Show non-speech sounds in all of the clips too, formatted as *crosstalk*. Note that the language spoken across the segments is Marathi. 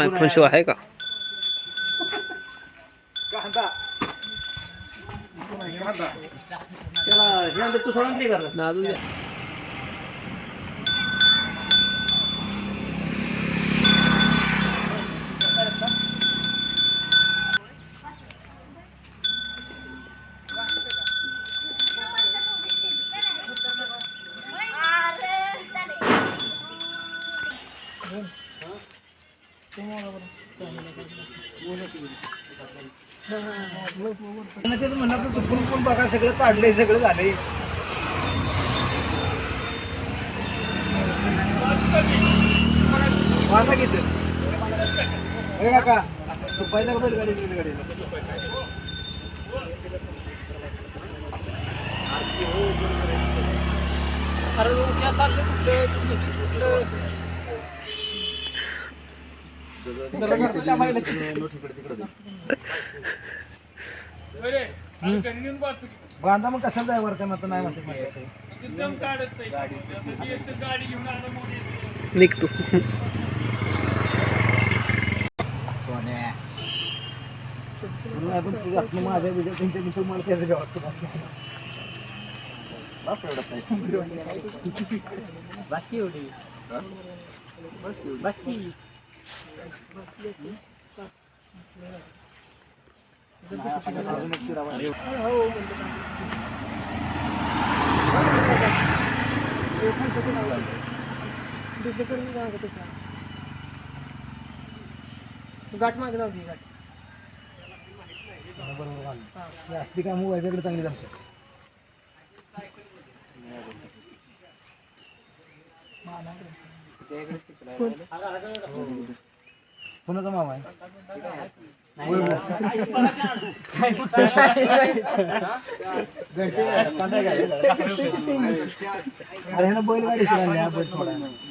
आयफोन शिवाय आहे का? कांदा. ना अजून द्या. आणि तेच म्हणलं तर दुखून पण बघा सगळं काढलंय सगळं झालंय. वाटा किती हे काका बैल गाडी गेली गाडी अरे उद्या चालले कुठलं बांधा मग कशाला जाय वरच्या मत नाही म्हणते निघ तू आपण तुझं आपलं माझ्या व्हिडिओ तुमच्या मी तुम्हाला त्याचं गावात बाकी एवढी बाकी गाठ मागे जाऊ दे गाठ जास्ती काय मग व्हायच्याकडे चांगली जमते कोणाचा मामा आहे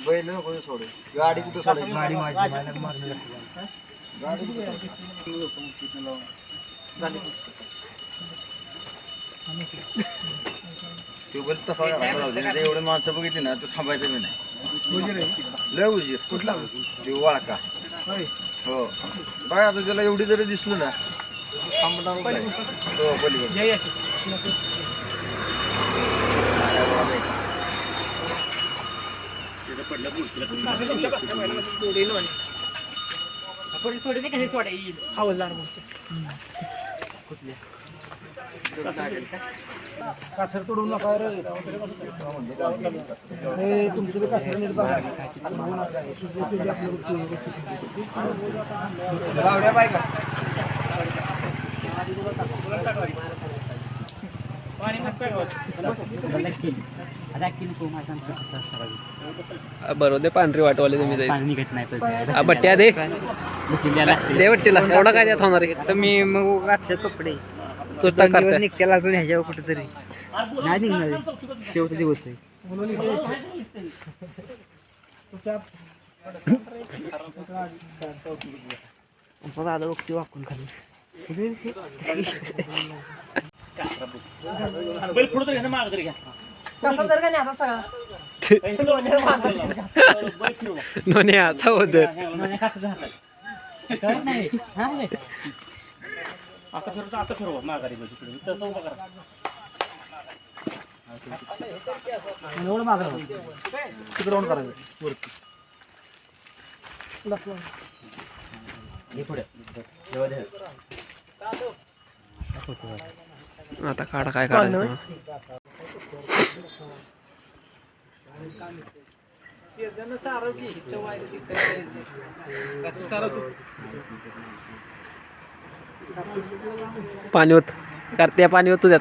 बैल नको सोडू गाडी कुठं सोडू हो. बघा आता त्याला एवढी जरी दिसलं ना थांबणार नाही. हो पलीकडे. हवलदार कासर तोडू नका रे. हे तुमचं बी कासर नीट बघा. गावड्या बायका बरोबर दे पांढरी वाटवाले तुम्ही जाईल. निघत नाही बट्ट्या दे. दे बट्टीला. एवढा काय द्या थांबणार आहे? तर मी मग कपडे. तू निघतेला अजून ह्याच्यावर कुठेतरी. नाही निघणार. शेवटचा दिवस आहे. आमचा दादा बघते वाकून खाली. कसा तर का नाही आता सगळा? नोने असा होत असं फिरतो असं फिरवा माघारी बस इकडे. तसं उभं करा. एवढं तिकडे राऊंड करायचं वरती हे पुढे आता काढा काय काढायचं? पाणी होत. करते पाणी होत तुझ्यात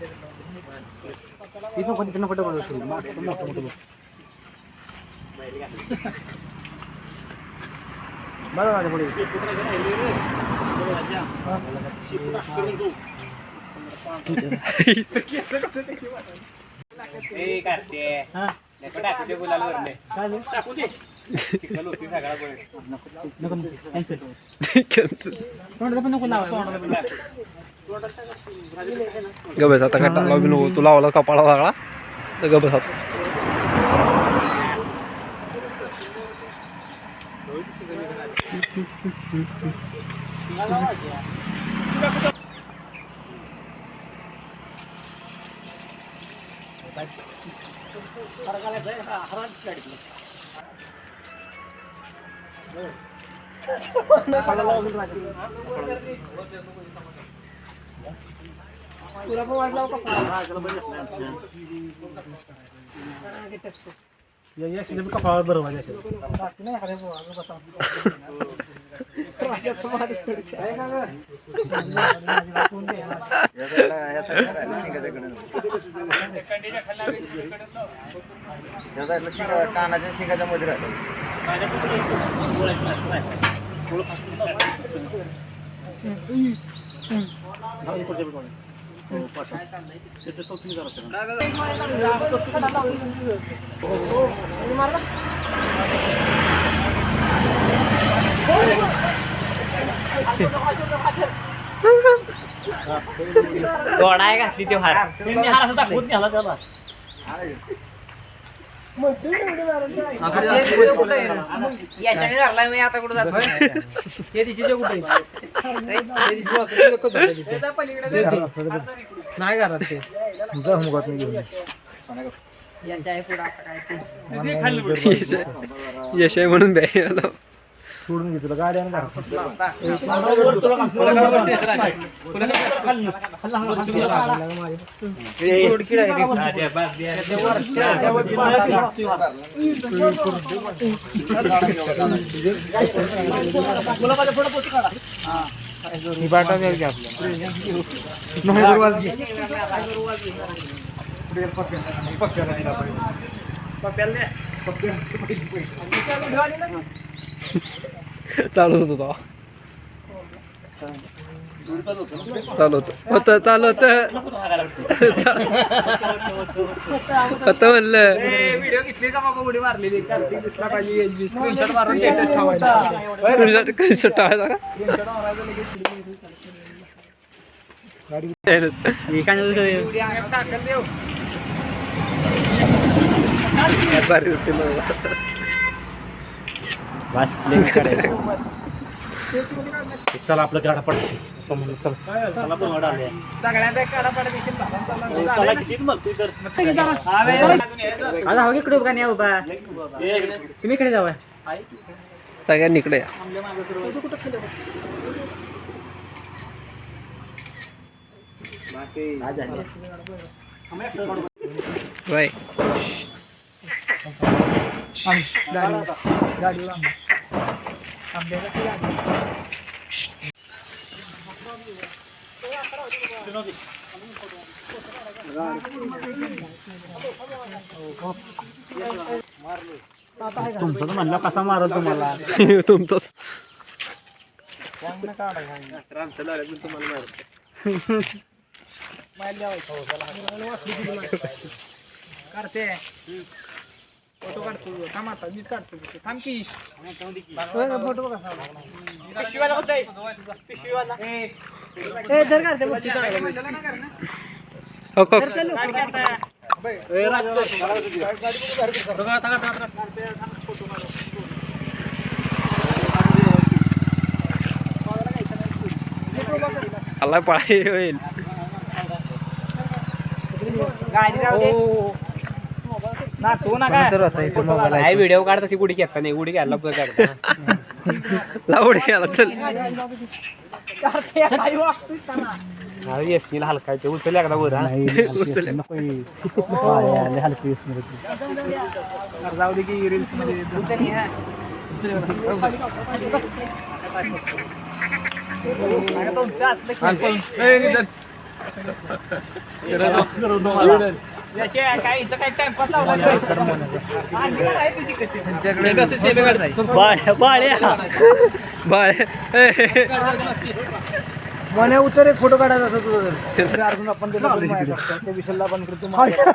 आहे ना इथं कोणी तिकडनं पटकन मोठं मोठं बरं झालं पुढे ए कार्टे नको टाकू दे गुलाल वरले टाकू दे गबस आता काय टाकला बी नको तू लावला कपाळा लागला तर गबस आता. कपाळ बरोबर आहे या साईडला ह्या साईडला राहिलं शिंगाच्या कडेनं. या साईडला शिंगा कानाच्या शिंगाच्या मध्ये राहिलं तोडाय घातली ते हार त्यांनी हार असं दाखवत नाही ह्याला त्याला याच्याने धरलाय मी आता कुठं जातो कुठे नाही घरात. ते यश आहे म्हणून द्यायला. सोडून घे तुला गाडी आणि घरात. ही बाटा मी घ्या नाही *laughs* चालू होतो तो चालू होत. होत चालू होत. होत म्हणलं. व्हिडिओ घेतली का? बाबा उडी ठेवायचा का *laughs* चला आपलं गाडा पडशी चल. चला पण वाडा आले. सगळ्यांना काढा पाडा देखील भावांचा चला कितीच म्हणतोय तर. आता हवं इकडे उभा नाही उभा. तुम्ही इकडे जावा. सगळ्यांनी इकडे या. बाय तुमचं तर म्हणलं कसा मारल तुम्हाला तुमचंच करते फोटो काढतो थांब आता नीट काढतो थांब की. फोटो बघा. पिशवीवाला नाचवू नका काय? व्हिडिओ काढता ती गुढी घेता नाही गुढी घ्यायला पुढे काढता लावड गेला चल. एसटीला हलका ते उचल एकदा वर हा. *laughs* उचल. जाऊ दे की रील्समध्ये. *laughs* मने उतर एक फोटो काढायचा असं तुझं तर अर्जुन आपण त्याला बोलू माझ्या पक्षात. त्या विषयाला आपण करतो माझ्या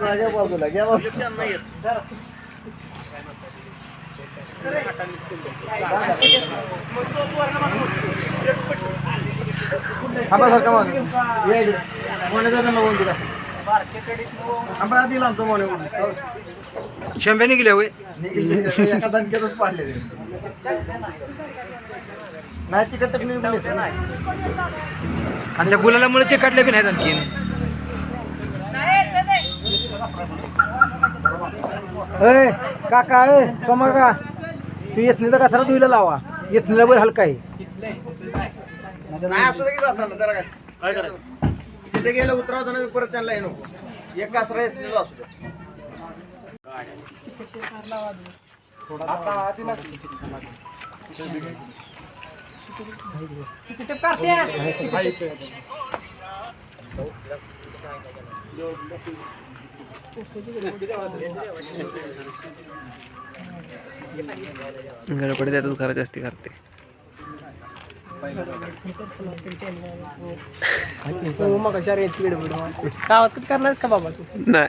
जाग्या बाजूला घ्या बाजूला थांबा सारखा मागे या इकडे. मोने दादा लावून दिला थांबा आधी लावतो मोने शंभ्याने गेल्या होय एका दणक्यातच पाडले. नाही तिकडे तकलीफ नाही. आणि त्या गुलालामुळे ते काढले बी नाहीत आणखीन. ए काका ए सोमा का तू येसनीचा कचरा तुला लावा? येसनीला बरं हलका आहे. नाही असू दे की जाताना त्याला काय. तिथे गेलं उतरावताना मी परत त्यांना हे नको. एक कासरा येस असू दे. गडबड त्यातच घरात जास्ती करते. मग कशा गडबड आवाज कट करणारस का बाबा तू? नाही.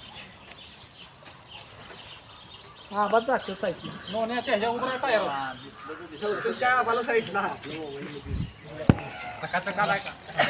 हा बस जातो साईड नोन्या त्याच्या उभं टायर काय आम्हाला साईडला.